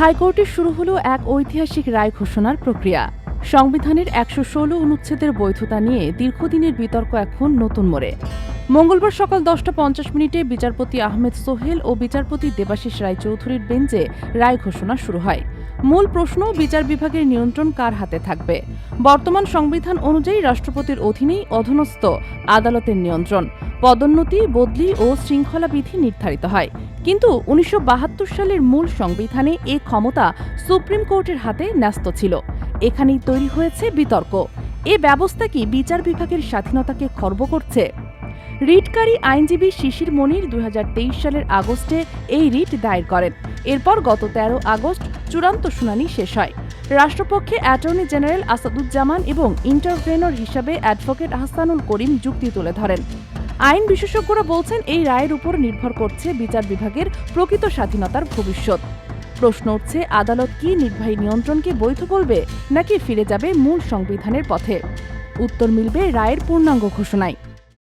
হাইকোর্টে শুরু হলো এক ঐতিহাসিক রায় ঘোষণার প্রক্রিয়া। সংবিধানের একশো ষোলো অনুচ্ছেদের বৈধতা নিয়ে দীর্ঘদিনের বিতর্ক এখন নতুন মোড়ে। মঙ্গলবার সকাল দশটা পঞ্চাশ মিনিটে বিচারপতি আহমেদ সোহেল ও বিচারপতি দেবাশিস রায়চৌধুরীর বেঞ্চে রায় ঘোষণা শুরু হয়। মূল প্রশ্ন, বিচার বিভাগের নিয়ন্ত্রণ কার হাতে থাকবে? বর্তমান সংবিধান অনুযায়ী রাষ্ট্রপতির অধীনেই অধীনস্থ, আদালতের নিয়ন্ত্রণ। পদোন্নতি, বদলি ও শৃঙ্খলা বিধি নির্ধারিত হয়। কিন্তু উনিশশো বাহাত্তর সালের মূল সংবিধানে এ ক্ষমতা সুপ্রিম কোর্টের হাতে ন্যস্ত ছিল। এখানেই তৈরি হয়েছে বিতর্ক। এ ব্যবস্থা কি বিচার বিভাগের স্বাধীনতাকে খর্ব করছে? রিটকারী আইনজীবী শিশির মনির দু হাজার তেইশ সালের আগস্টে এই রিট দায়ের করেন। এরপর গত তেরো আগস্ট চূড়ান্ত শুনানি শেষ হয়। রাষ্ট্রপক্ষে অ্যাটর্নি জেনারেল আসাদুজ্জামান এবং ইন্টারভেনর হিসাবে অ্যাডভোকেট আহসানুল করিম যুক্তি তুলে ধরেন। আইন বিশেষজ্ঞরা বলছেন, এই রায়ের উপর নির্ভর করছে বিচার বিভাগের প্রকৃত স্বাধীনতার ভবিষ্যৎ। প্রশ্ন উঠছে, আদালত কি নির্বাহী নিয়ন্ত্রণকে বৈধ বলবে নাকি ফিরে যাবে মূল সংবিধানের পথে? উত্তর মিলবে রায়ের পূর্ণাঙ্গ ঘোষণায়।